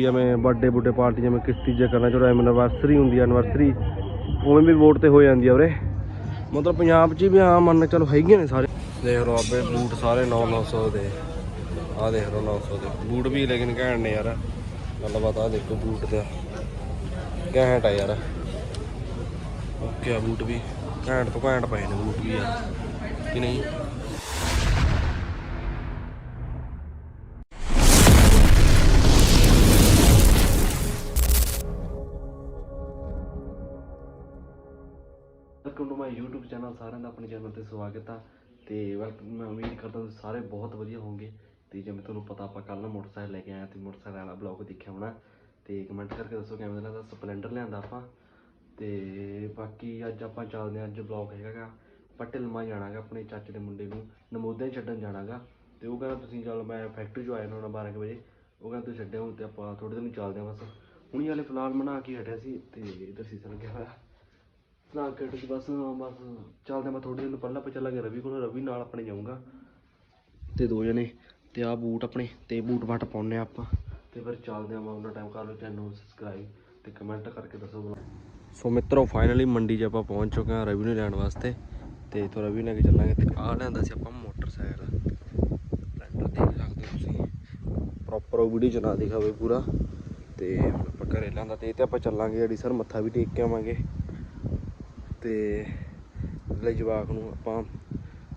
ਜਿਵੇਂ ਬਰਥਡੇ ਬੁੱਢੇ ਪਾਰਟੀ ਜਿਵੇਂ ਕਿਸ਼ਤੀ ਜੇ ਕਰਨਾ ਚਾਹੁੰਦਾ ਐਨਵਰਸਰੀ ਹੁੰਦੀ ਹੈ ਐਨਵਰਸਰੀ ਉਵੇਂ ਵੀ ਵੋਟ ਤੇ ਹੋ ਜਾਂਦੀ ਆ ਉਰੇ। ਮਤਲਬ ਪੰਜਾਬ 'ਚ ਵੀ ਹਾਂ ਮੰਨ ਚਲੋ ਹੈਗੀਆਂ ਨੇ ਸਾਰੇ। ਦੇਖ ਲਓ ਆਪੇ ਬੂਟ ਸਾਰੇ 9 900 ਦੇ। ਆ ਦੇਖ ਲਓ 900 ਦੇ। ਬੂਟ ਵੀ ਲੇਕਿਨ ਘੈਂਟ ਨੇ ਯਾਰ। ਗੱਲਬਾਤ ਆ ਦੇਖੋ ਬੂਟ ਦਾ ਘੈਂਟ ਆ ਯਾਰ। ਓਕੇ ਆ ਬੂਟ ਵੀ। ਘੈਂਟ ਤੋਂ ਘੈਂਟ ਪਏ ਨੇ ਬੂਟ ਵੀ ਯਾਰ। ਕਿ ਨਹੀਂ? Welcome to my YouTube channel ਸਾਰਿਆਂ ਦਾ ਆਪਣੇ ਚੈਨਲ ਤੇ ਸਵਾਗਤ ਆ। ਤੇ ਵੈਲਕਮ ਮੈਂ ਉਮੀਦ ਕਰਦਾ ਤੁਸੀਂ ਸਾਰੇ ਬਹੁਤ ਵਧੀਆ ਹੋਵੋਗੇ। ਤੇ ਜਿਵੇਂ ਤੁਹਾਨੂੰ ਪਤਾ, ਆਪਾਂ ਕੱਲ ਮੋਟਰਸਾਈਕਲ ਲੈ ਕੇ ਆਇਆ ਤੇ ਮੋਟਰਸਾਈਕਲ ਵਾਲਾ ਬਲੌਗ ਦੇਖਿਆ ਹੋਣਾ। ਤੇ ਕਮੈਂਟ ਕਰਕੇ ਦੱਸੋ ਕਿਵੇਂ ਦਾ ਸਪਲੈਂਡਰ ਲਿਆਂਦਾ ਆਪਾਂ। ਤੇ ਬਾਕੀ ਅੱਜ ਆਪਾਂ ਚੱਲਦੇ ਹਾਂ, ਅੱਜ ਬਲੌਗ ਹੈਗਾਗਾ, ਆਪਾਂ ਢਿਲਮਾ ਜਾਣਾਗਾ ਆਪਣੇ ਚਾਚੇ ਦੇ ਮੁੰਡੇ ਨੂੰ, ਨਮੋਦਿਆਂ ਛੱਡਣ ਜਾਣਾਗਾ। ਤੇ ਉਹ ਕਹਿੰਦਾ, ਤੁਸੀਂ ਚੱਲ, ਮੈਂ ਫੈਕਟਰੀ 'ਚੋਂ ਆਇਆ ਨਾ 12 ਕੁ ਵਜੇ। ਉਹ ਕਹਿੰਦਾ, ਤੁਸੀਂ ਛੱਡਿਆ ਹੁਣ ਤੇ ਆਪਾਂ ਥੋੜੇ ਦਿਨ ਚੱਲਦੇ ਹਾਂ ਬਸ। ਹੁਣੀ ਵਾਲੇ ਫਿਲਹਾਲ ਬਣਾ ਕੇ ਹਟਿਆ ਸੀ ਤੇ ਇਧਰ ਸੀਸਾ ਲੱਗਿਆ ਹੋਇਆ। ਨਾ ਕਿਟ ਚ ਬਸ ਬਸ ਚੱਲਦੇ ਮੈਂ ਥੋੜੇ ਦਿਨ ਪਹਿਲਾਂ ਆਪਾਂ ਚੱਲਾਂਗੇ ਰਵੀ ਕੋਲ, ਰਵੀ ਨਾਲ ਆਪਣੇ ਜਾਊਂਗਾ। ਤੇ ਦੋ ਜਣੇ, ਤੇ ਆ ਬੂਟ ਆਪਣੇ, ਤੇ ਬੂਟ ਬਾਟ ਪਾਉਣੇ ਆਪਾਂ। ਤੇ ਫਿਰ ਚੱਲਦੇ ਆ ਮੈਂ ਉਹਨਾਂ ਟਾਈਮ ਕਰ ਲਓ, ਚੈਨਲ ਨੂੰ ਸਬਸਕ੍ਰਾਈਬ ਤੇ ਕਮੈਂਟ ਕਰਕੇ ਦੱਸੋ। ਸੋ ਮਿੱਤਰੋ ਫਾਈਨਲੀ ਮੰਡੀ 'ਚ ਆਪਾਂ ਪਹੁੰਚ ਚੁੱਕੇ ਹਾਂ ਰਵੀ ਨੂੰ ਲੈਣ ਵਾਸਤੇ। ਤੇ ਇਥੋਂ ਰਵੀ ਲੈ ਕੇ ਚੱਲਾਂਗੇ ਤੇ ਆ ਲਿਆਂਦਾ ਸੀ ਆਪਾਂ ਮੋਟਰਸਾਈਕਲ। ਸਪਲੈਂਡਰ ਦੇਖ ਸਕਦੇ ਹੋ ਤੁਸੀਂ। ਪ੍ਰੋਪਰ ਉਹ ਵੀਡੀਓ 'ਚ ਨਾ ਦਿਖਾਵੇ ਪੂਰਾ। ਤੇ ਹੁਣ ਆਪਾਂ ਘਰੇ ਲਿਆਂਦਾ, ਤੇ ਇਹ ਤੇ ਆਪਾਂ ਚੱਲਾਂਗੇ ਅੜੀਸਰ ਮੱਥਾ ਵੀ ਟੇਕ ਕੇ ਆਵਾਂਗੇ। ਤੇ ਅਗਲੇ ਜਵਾਕ ਨੂੰ ਆਪਾਂ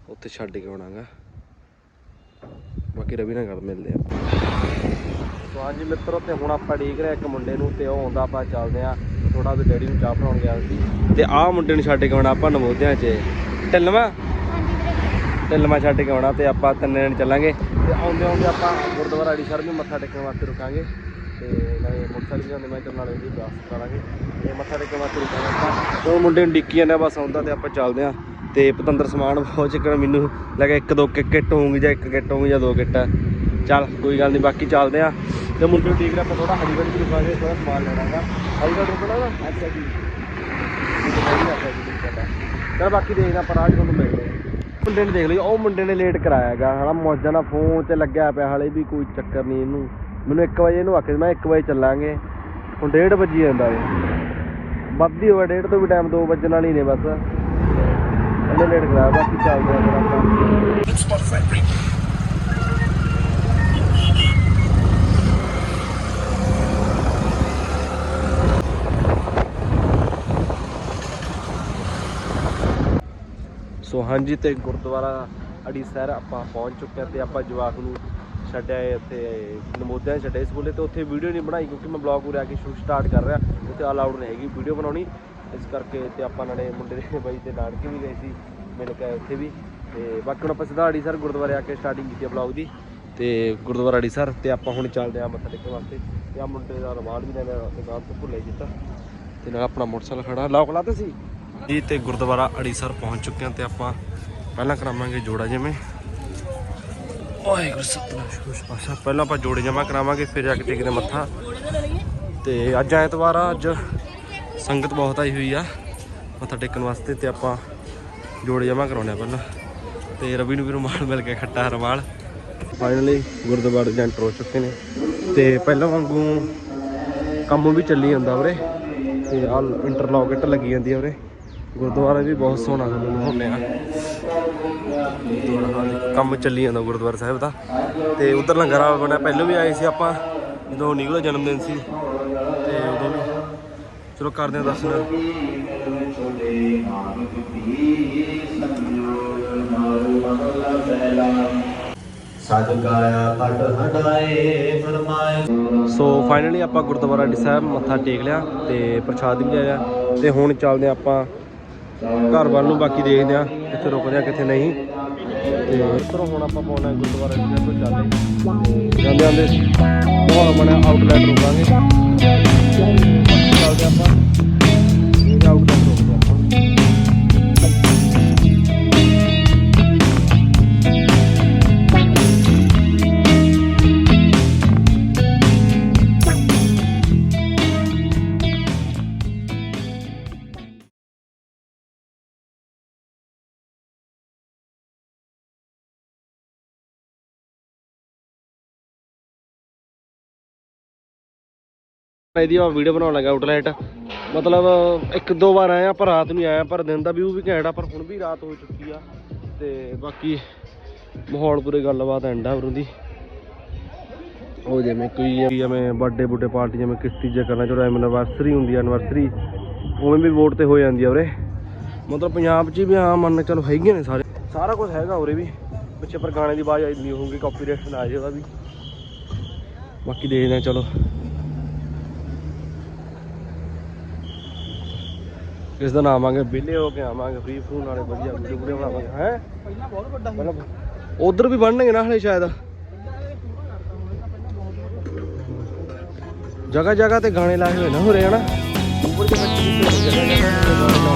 ਉੱਥੇ ਛੱਡ ਕੇ ਆਉਣਾਗਾ। ਬਾਕੀ ਰਵੀ ਨਾਲ ਗੱਲ ਮਿਲਦੇ ਆ। ਸੋ ਹਾਂਜੀ ਮਿੱਤਰੋ ਤੇ ਹੁਣ ਆਪਾਂ ਡੀਕ ਰਿਹਾ ਇੱਕ ਮੁੰਡੇ ਨੂੰ ਤੇ ਉਹ ਆਉਂਦਾ ਆਪਾਂ ਚੱਲਦੇ ਆ ਥੋੜਾ ਵੀ ਡੈਡੀ ਨੂੰ ਚਾਹ ਬਣਾਉਣ ਗਿਆ ਸੀ। ਤੇ ਆਹ ਮੁੰਡੇ ਨੂੰ ਛੱਡ ਕੇ ਆਉਣਾ ਆਪਾਂ ਨਵੋਦਿਆਂ 'ਚ। ਢਿੱਲਵਾਂ? ਢਿੱਲਵਾਂ ਛੱਡ ਕੇ ਆਉਣਾ ਤੇ ਆਪਾਂ ਤਿੰਨੇ ਦਿਨ ਚੱਲਾਂਗੇ। ਤੇ ਆਉਂਦੇ ਆਉਂਦੇ ਆਪਾਂ ਗੁਰਦੁਆਰਾ ਅੜੀਸਰ ਵੀ ਮੱਥਾ ਟੇਕਣ ਵਾਸਤੇ ਰੁਕਾਂਗੇ। ਤੇ ਨਾਲੇ ਮੋਟਰਸਾਈਕਲ ਵੀ ਜਾਂਦੇ, ਮੈਂ ਚੱਲ ਨਾਲੇ ਉਹਦੀ ਬਾਸ ਕਰਾਂਗੇ ਤੇ ਮੱਥਾ ਟੇਕਣ ਵਾਸਤੇ ਰੁਕਾਂਗੇ ਆਪਾਂ। ਉਹ ਮੁੰਡੇ ਨੂੰ ਡਿੱਕੀ ਜਾਂਦੇ ਬਸ ਆਉਂਦਾ ਤੇ ਆਪਾਂ ਚੱਲਦੇ ਆ। ਤੇ ਪਤੰਦਰ ਸਮਾਨ ਬਹੁਤ ਚੱਕਰ ਮੈਨੂੰ ਲੱਗਾ ਇੱਕ ਦੋ ਕਿ- ਕਿੱਟ ਹੋਊਗੀ ਜਾਂ ਇੱਕ ਕਿੱਟ ਹੋਊਗੀ ਜਾਂ ਦੋ ਕਿੱਟ ਚੱਲ, ਕੋਈ ਗੱਲ ਨਹੀਂ ਬਾਕੀ ਚੱਲਦੇ ਆ। ਤੇ ਮੁੰਡੇ ਨੂੰ ਠੀਕ ਰਿਹਾ ਆਪਾਂ ਥੋੜਾ ਹਰੀਗੜ੍ਹ ਵੀ ਰੁਕਾਂਗੇ ਥੋੜਾ ਸਮਾਨ ਲੈਣਾਗਾ ਹਰੀਗੜ੍ਹ ਰੁਕਣਾ ਨਾ ਅੱਛਾ ਜੀ। ਚਲ ਬਾਕੀ ਦੇਖਦੇ ਆਪਾਂ ਰਾਜ ਤੁਹਾਨੂੰ ਮਿਲਦੇ ਆ। ਮੁੰਡੇ ਨੇ ਦੇਖ ਲਈ ਉਹ ਮੁੰਡੇ ਨੇ ਲੇਟ ਕਰਾਇਆਗਾ ਹਨਾ, ਮੌਜਾਂ ਨਾਲ ਫੋਨ ਤੇ ਲੱਗਿਆ ਪਿਆ, ਹਾਲੇ ਵੀ ਕੋਈ ਚੱਕਰ ਨਹੀਂ ਇਹਨੂੰ। ਮੈਨੂੰ 1 ਵਜੇ ਇਹਨੂੰ ਆਖਿਆ ਸੀ, ਮੈਂ 1 ਵਜੇ ਚੱਲਾਂਗੇ। ਹੁਣ 1:30 ਵਜੇ ਜਾਂਦਾ ਏ ਵੱਧਦੀ ਹੋਵੇ 1:30 ਤੋਂ ਵੀ ਟਾਈਮ 2 ਵੱਜਣ ਵਾਲੀ ਨੇ ਬਸ। ਇਹਨੇ ਲੇਟ ਕਰਾਇਆ, ਬਾਕੀ ਚੱਲਦੇ ਆ ਫਿਰ ਆਪਾਂ। ਸੋ ਹਾਂਜੀ, ਤੇ ਗੁਰਦੁਆਰਾ ਅੜੀ ਸਹਿਰ ਆਪਾਂ ਪਹੁੰਚ ਚੁੱਕੇ ਹਾਂ ਤੇ ਆਪਾਂ ਜਵਾਕ ਨੂੰ ਛੱਡਿਆ ਹੈ ਇੱਥੇ ਨਮੋਦਿਆਂ 'ਚ ਸਕੂਲੇ ਤੇ ਉੱਥੇ ਵੀਡੀਓ ਨਹੀਂ ਬਣਾਈ ਕਿਉਂਕਿ ਮੈਂ ਬਲੌਗ ਉਰੇ ਆ ਕੇ ਸ਼ੂਟ ਸਟਾਰਟ ਕਰ ਰਿਹਾ। ਉੱਥੇ ਅਲਾਉਡ ਨਹੀਂ ਹੈਗੀ ਵੀਡੀਓ ਬਣਾਉਣੀ। ਇਸ ਕਰਕੇ ਤੇ ਆਪਾਂ ਨਾਲੇ ਮੁੰਡੇ ਦੇ ਬਾਈ ਤੇ ਨਾਨਕੇ ਵੀ ਗਏ ਸੀ, ਮਿਲ ਕੇ ਉੱਥੇ ਵੀ। ਤੇ ਬਾਕੀ ਹੁਣ ਆਪਾਂ ਸਿੱਧਾ ਅੜੀ ਸਰ ਗੁਰਦੁਆਰੇ ਆ ਕੇ ਸਟਾਰਟਿੰਗ ਕੀਤੀ ਬਲੌਗ ਦੀ ਤੇ ਗੁਰਦੁਆਰਾ ਅੜੀ ਸਰ ਤੇ ਆਪਾਂ ਹੁਣ ਚੱਲਦੇ ਆ ਮੱਥਾ ਟੇਕਣ ਵਾਸਤੇ। ਤੇ ਆ ਮੁੰਡੇ ਦਾ ਰਮਾਲ ਵੀ ਲੈਣਾ ਦੁਕਾਨ ਤੋਂ ਭੁੱਲੇ ਕੀਤਾ। ਤੇ ਨਾਲ ਆਪਣਾ ਮੋਟਰਸਾਈਕਲ ਖੜਾ। ਲੌਕ ਲਾਤੇ ਸੀ? ਜੀ, ਤੇ ਗੁਰਦੁਆਰਾ ਅੜੀਸਰ ਪਹੁੰਚ ਚੁੱਕੇ ਹਾਂ ਤੇ ਆਪਾਂ ਪਹਿਲਾਂ ਕਰਾਵਾਂਗੇ ਜੋੜਾ ਜਿਵੇਂ। ਵਾਹਿਗੁਰੂ ਸਤਨਾਮ। ਸ਼ੁਸ਼ ਪਾਸ਼ਾ ਪਹਿਲਾਂ ਆਪਾਂ ਜੋੜੇ ਜਮਾ ਕਰਾਵਾਂਗੇ, ਫਿਰ ਜਾ ਕੇ ਟੇਕਦੇ ਮੱਥਾ। ਤੇ ਅੱਜ ਐਤਵਾਰ ਆ, ਅੱਜ ਸੰਗਤ ਬਹੁਤ ਆਈ ਹੋਈ ਆ, ਮੱਥਾ ਟੇਕਣ ਵਾਸਤੇ ਤੇ ਆਪਾਂ ਜੋੜੇ ਜਮਾ ਕਰਾਉਣੇ ਆ ਪਹਿਲਾਂ। ਤੇ ਰਵੀ ਨੂੰ ਵੀ ਰੁਮਾਲ ਮਿਲ ਗਿਆ ਖੱਟਾ ਰੁਮਾਲ। ਫਾਈਨਲੀ ਗੁਰਦੁਆਰੇ ਦੇ ਐਂਟਰ ਹੋ ਚੁੱਕੇ ਨੇ। ਤੇ ਪਹਿਲਾਂ ਵਾਂਗੂ ਕੰਮ ਵੀ ਚੱਲੀ ਜਾਂਦਾ ਉਰੇ। ਤੇ ਆ ਇੰਟਰਲੌਕਟ ਲੱਗੀ ਜਾਂਦੀ ਆ ਉਰੇ। ਗੁਰਦੁਆਰਾ ਵੀ ਬਹੁਤ ਸੋਹਣਾ ਤੁਹਾਨੂੰ ਦਿਖਾਉਂਦੇ ਆ। ਕੰਮ ਚੱਲੀ ਜਾਂਦਾ ਗੁਰਦੁਆਰਾ ਸਾਹਿਬ ਦਾ। ਤੇ ਉਧਰ ਲੰਗਰ ਹਾਲ ਬਣਿਆ ਪਹਿਲਾਂ ਵੀ ਆਏ ਸੀ ਆਪਾਂ, ਜਦੋਂ ਨਿਕਲੋ ਦਾ ਜਨਮ ਦਿਨ ਸੀ। ਤੇ ਉਦੋਂ ਵੀ। ਚਲੋ ਕਰਦੇ ਆ ਦਰਸ਼ਨ। ਸੋ ਫਾਈਨਲੀ ਆਪਾਂ ਗੁਰਦੁਆਰਾ ਡੀ ਸਾਹਿਬ ਮੱਥਾ ਟੇਕ ਲਿਆ ਤੇ ਪ੍ਰਸ਼ਾਦ ਵੀ ਲਿਆ। ਤੇ ਹੁਣ ਚੱਲਦੇ ਹਾਂ ਆਪਾਂ ਘਰ ਵੱਲ ਨੂੰ, ਬਾਕੀ ਦੇਖਦੇ ਆ ਕਿੱਥੇ ਰੁਕਦੇ ਆ ਕਿੱਥੇ ਨਹੀਂ। ਤੇ ਇੱਧਰੋਂ ਹੁਣ ਆਪਾਂ ਪਾਉਣਾ ਗੁਰਦੁਆਰਾ ਸਾਹਿਬ ਤੋਂ ਚੱਲੇ ਜਾਂਦੇ ਜਾਂਦੇ ਮਾਹੌਲ ਬਣਿਆ ਆਊਟਲੈਟ ਰੁਕਾਂਗੇ। ਚੱਲਦੇ ਆਪਾਂ। ਇਹਦੀ ਆ ਵੀਡੀਓ ਬਣਾਉਣ ਲੱਗਾ ਆਊਟਲੈਟ ਮਤਲਬ ਇੱਕ ਦੋ ਵਾਰ ਆਇਆ, ਪਰ ਰਾਤ ਨੂੰ ਆਇਆ, ਪਰ ਦਿਨ ਦਾ ਵਿਊ ਵੀ ਘੈਂਟ ਆ, ਪਰ ਹੁਣ ਵੀ ਰਾਤ ਹੋ ਚੁੱਕੀ ਆ। ਤੇ ਬਾਕੀ ਮਾਹੌਲ ਪੂਰੇ ਗੱਲਬਾਤ ਐਂਡ ਆ ਉਰੋਂ ਦੀ। ਉਹ ਜਿਵੇਂ ਕੋਈ ਜਿਵੇਂ ਬਰਥਡੇ ਬੁੱਡੇ ਪਾਰਟੀ ਜਿਵੇਂ ਕਿਸ਼ਤੀ ਜੇ ਕਰਨਾ ਚਾਹੁੰਦਾ ਐਨਵਰਸਰੀ ਹੁੰਦੀ ਆ ਐਨਵਰਸਰੀ ਉਵੇਂ ਵੀ ਵੋਟ ਤੇ ਹੋ ਜਾਂਦੀ ਆ ਉਰੇ। ਮਤਲਬ ਪੰਜਾਬ 'ਚ ਵੀ ਹਾਂ ਮੰਨ ਚਲੋ ਹੈਗੀਆਂ ਨੇ ਸਾਰੇ। ਸਾਰਾ ਕੁਝ ਹੈਗਾ ਉਰੇ ਵੀ। ਪਿੱਛੇ ਪਰ ਗਾਣੇ ਦੀ ਆਵਾਜ਼ ਆਈ ਹੋਊਗੀ ਕਾਪੀਰਾਈਟ ਨਾ ਆ ਜਾਏ ਉਹਦਾ ਵੀ। ਬਾਕੀ ਦੇਖਦੇ ਆ, ਚਲੋ। ਕਿਸ ਦਿਨ ਆਵਾਂਗੇ ਵਿਹਲੇ ਹੋ ਕੇ ਆਵਾਂਗੇ ਫ੍ਰੀ ਫੂਨ ਵਾਲੇ ਵਧੀਆ ਵੀਡੀਓ ਵੀਡੀਓ ਬਣਾਵਾਂਗੇ ਹੈ? ਪਹਿਲਾਂ ਬਹੁਤ ਵੱਡਾ ਸੀ ਉਧਰ ਵੀ ਬਣਨਗੇ ਨਾ ਹਲੇ ਸ਼ਾਇਦ। ਜਗ੍ਹਾ ਜਗ੍ਹਾ ਤੇ ਗਾਣੇ ਲਾਏ ਹੋਏ ਨਾ ਹੋ ਰਹੇ ਹਨਾ? ਉੱਪਰ ਜਗ੍ਹਾ ਜਗ੍ਹਾ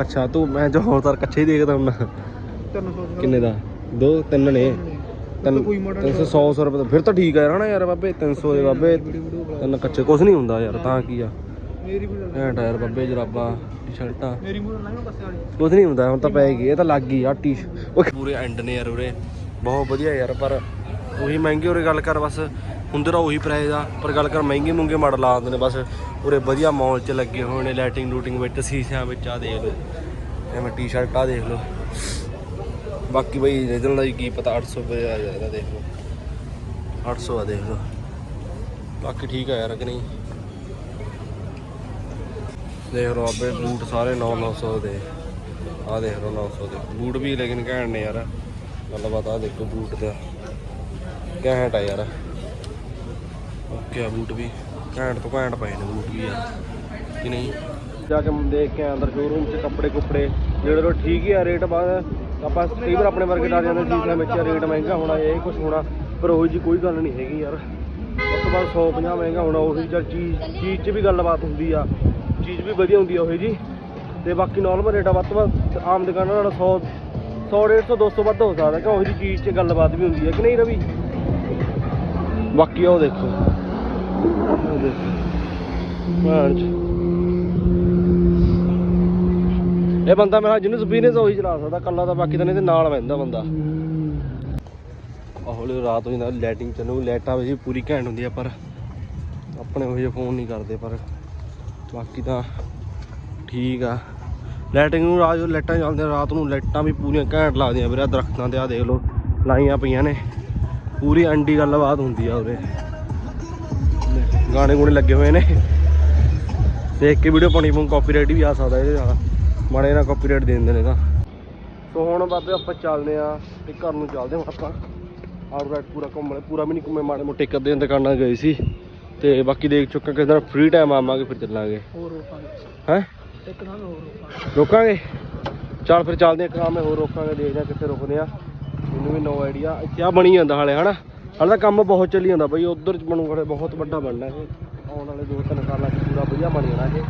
ਅੱਛਾ ਤੂੰ ਮੈਂ ਜੋ ਹੋਰ ਤਾਂ ਕੱਚੇ ਹੀ ਦੇਖਦਾ ਹੁੰਦਾ। 300 ਕਿੰਨੇ ਦਾ? ਦੋ ਤਿੰਨ ਨੇ। ਤਿੰਨ ਕੋਈ ਮਾੜਾ 300 100 ਰੁਪਏ ਦਾ। ਫਿਰ ਤਾਂ ਠੀਕ ਆ ਯਾਰ ਹਨਾ ਯਾਰ ਬਾਬੇ? 300 ਦੇ ਬਾਬੇ। ਤਿੰਨ ਕੱਚੇ ਕੁਝ ਨਹੀਂ ਹੁੰਦਾ ਯਾਰ ਤਾਂ ਕੀ ਆ? ਮੇਰੀ ਐ ਟਾਇਰ ਬਾਬੇ ਜਰਾਬਾਂ ਟੀ-ਸ਼ਰਟਾਂ ਮੇਰੀ ਮੂਡ ਨਹੀਂ ਬੱਸੇ ਵਾਲੀ। ਕੁਝ ਨਹੀਂ ਹੁੰਦਾ ਹੁਣ ਤਾਂ ਪੈ ਗਈ ਇਹ ਤਾਂ ਲੱਗ ਗਈ ਆ ਟੀ ਉਹ ਪੂਰੇ ਐਂਡ ਨੇ ਯਾਰ ਉਰੇ। ਬਹੁਤ ਵਧੀਆ ਯਾਰ ਪਰ ਉਹੀ ਮਹਿੰਗੇ ਉਰੇ ਗੱਲ ਕਰ ਬਸ। ਹੁੰਦੇ ਤਾਂ ਉਹੀ ਪ੍ਰਾਈਜ਼ ਆ, ਪਰ ਗੱਲ ਕਰ ਮਹਿੰਗੇ ਮੁੰਗੇ ਮਾਡਲ ਆ ਜਾਂਦੇ ਨੇ, ਬਸ ਉਰੇ ਵਧੀਆ ਮਾਲ 'ਚ ਲੱਗੇ ਹੋਏ ਨੇ ਲਾਈਟਿੰਗ ਲੂਟਿੰਗ ਵਿੱਚ, ਸੀਸਿਆਂ ਵਿੱਚ ਆ ਦੇਖ ਲਓ। ਐਵੇਂ ਟੀ-ਸ਼ਰਟ ਆ ਦੇਖ ਲਓ। ਬਾਕੀ ਬਈ ਰੀਜਨਲ ਦਾ ਕੀ ਪਤਾ 800 ਰੁਪਏ ਆ ਜਾਏਗਾ ਦੇਖ ਲਓ। 800 ਆ ਦੇਖ ਲਓ। ਬਾਕੀ ਠੀਕ ਆ ਯਾਰ, ਕਿ ਨਹੀਂ? ਦੇਖ ਲਓ ਆਪੇ ਬੂਟ ਸਾਰੇ 9-900 ਦੇ। ਆ ਦੇਖ ਲਓ 900 ਦੇ। ਬੂਟ ਵੀ ਲੇਕਿਨ ਘੈਂਟ ਨੇ ਯਾਰ। ਗੱਲਬਾਤ ਆ ਦੇਖੋ ਬੂਟ ਦਾ। ਘੈਂਟ ਆ ਯਾਰ। ਓਕੇ ਆ ਬੂਟ ਵੀ। ਘੈਂਟ ਤੋਂ ਘੈਂਟ ਪਏ ਨੇ ਬੂਟ ਵੀ ਯਾਰ ਕਿ ਨਹੀਂ? ਜਾ ਕੇ ਦੇਖ ਕੇ ਅੰਦਰ ਸ਼ੋਰੂਮ 'ਚ ਕੱਪੜੇ ਕੁੱਪੜੇ। ਜਿਹੜੇ ਲੋ ਠੀਕ ਹੀ ਆ ਰੇਟ ਬਾਅਦ। ਆਪਾਂ ਕਈ ਵਾਰ ਆਪਣੇ ਵਰਗੇ ਡਰ ਜਾਂਦੇ ਸੀ ਕਿ ਵਿੱਚ ਰੇਟ ਮਹਿੰਗਾ ਹੋਣਾ, ਇਹ ਕੁਝ ਹੋਣਾ। ਪਰ ਉਹ ਜੀ ਕੋਈ ਗੱਲ ਨਹੀਂ ਹੈਗੀ ਯਾਰ। ਉਸ ਤੋਂ ਬਾਅਦ 150 ਮਹਿੰਗਾ ਹੋਣਾ, ਉਹੀ ਚੀਜ਼ ਚੀਜ਼ 'ਚ ਵੀ ਗੱਲਬਾਤ ਹੁੰਦੀ ਆ। ਚੀਜ਼ ਵੀ ਵਧੀਆ ਹੁੰਦੀ ਆ ਉਹੀ ਜੀ ਤੇ ਬਾਕੀ ਨਾਰਮਲ ਰੇਟ ਆ ਵੱਧ ਤੋਂ ਵੱਧ, ਆਮ ਦੁਕਾਨਾਂ ਨਾਲ 100 100 150 200 ਵੱਧ ਹੋ ਸਕਦਾ ਕਿ ਉਹੀ ਜੀ ਚੀਜ਼ 'ਚ ਗੱਲਬਾਤ ਵੀ ਹੁੰਦੀ ਹੈ ਕਿ ਨਹੀਂ ਰਵੀ? ਬਾਕੀ ਉਹ ਦੇਖੋ। ਇਹ ਬੰਦਾ ਮੇਰਾ ਜਿਹਨੂੰ ਬਿਜ਼ਨਸ ਉਹੀ ਚਲਾ ਸਕਦਾ ਕੱਲਾ ਤਾਂ ਬਾਕੀ ਤਾਂ ਨਹੀਂ, ਤੇ ਨਾਲ ਬੈਂਦਾ। ਬੰਦਾ ਹੌਲੀ ਰਾਤ ਹੋ ਜਾਂਦਾ ਲਾਈਟਿੰਗ ਚੱਲੂ ਲਾਈਟਾਂ ਵੀ ਪੂਰੀ ਘੈਂਟ ਹੁੰਦੀ ਆ, ਪਰ ਆਪਣੇ ਉਹ ਫੋਨ ਨਹੀਂ ਕਰਦੇ, ਪਰ ਬਾਕੀ ਤਾਂ ਠੀਕ ਆ। ਲਾਈਟਿੰਗ ਨੂੰ ਰਾਤ ਨੂੰ ਲਾਈਟਾਂ ਚੱਲਦੀਆਂ, ਰਾਤ ਨੂੰ ਲਾਈਟਾਂ ਵੀ ਪੂਰੀਆਂ ਘੈਂਟ ਲੱਗਦੀਆਂ ਵੀਰੇ ਦਰਖਤਾਂ ਤੇ ਆ ਦੇਖ ਲਓ, ਲਾਈਆਂ ਪਈਆਂ ਨੇ। ਪੂਰੀ ਅੰਡੀ ਗੱਲਬਾਤ ਹੁੰਦੀ ਆ ਉਰੇ। ਗਾਣੇ ਗੁਣੇ ਲੱਗੇ ਹੋਏ ਨੇ। ਦੇਖ ਕੇ ਵੀਡੀਓ ਪਾਣੀ ਪਊ ਕਾਪੀਰਾਈਟ ਵੀ ਆ ਸਕਦਾ ਇਹਦੇ ਨਾਲ। ਮਾੜੇ ਨਾਲ ਕਾਪੀਰਾਈਟ ਦੇ ਦਿੰਦੇ ਨੇ ਤਾਂ। ਸੋ ਹੁਣ ਬਾਬੇ ਆਪਾਂ ਚੱਲਦੇ ਆ ਤੇ ਘਰ ਨੂੰ ਚੱਲਦੇ ਹਾਂ ਆਪਾਂ। ਆਊਟਰਾਈਟ ਪੂਰਾ ਘੁੰਮ ਪੂਰਾ ਵੀ ਨਹੀਂ ਘੁੰਮੇ ਮਾੜੇ ਮੋਟੇ ਇੱਕ ਦਿਨ ਦੁਕਾਨਾਂ ਗਏ ਸੀ। ਤੇ ਬਾਕੀ ਦੇਖ ਚੁੱਕਾ ਕਿਸੇ ਦਿਨ ਫ੍ਰੀ ਟਾਈਮ ਆਵਾਂਗੇ ਫਿਰ ਚੱਲਾਂਗੇ। ਹੋਰ ਰੋਕਾਂਗੇ ਹੈ? ਇੱਕ ਨਾਲ ਹੋਰ ਰੋਕਾਂਗੇ ਰੋਕਾਂਗੇ? ਚੱਲ ਫਿਰ ਚੱਲਦੇ ਆ ਕੰਮ ਹੋਰ ਰੋਕਾਂਗੇ ਦੇਖਦੇ ਆ ਕਿੱਥੇ ਰੁਕਦੇ ਆ ਮੈਨੂੰ ਵੀ ਨੋ ਆਈਡੀਆ ਇੱਥੇ ਆ ਬਣੀ ਜਾਂਦਾ ਹਾਲੇ ਹਨਾ? ਹਾਲੇ ਕੰਮ ਬਹੁਤ ਚੱਲੀ ਜਾਂਦਾ ਬਾਈ, ਉਧਰ ਬਣੂਗਾ ਬਹੁਤ ਵੱਡਾ ਬਣਨਾ ਇਹ। ਆਉਣ ਵਾਲੇ 2-3 ਸਾਲਾਂ 'ਚ ਪੂਰਾ ਵਧੀਆ ਬਣ ਜਾਣਾ ਇਹ।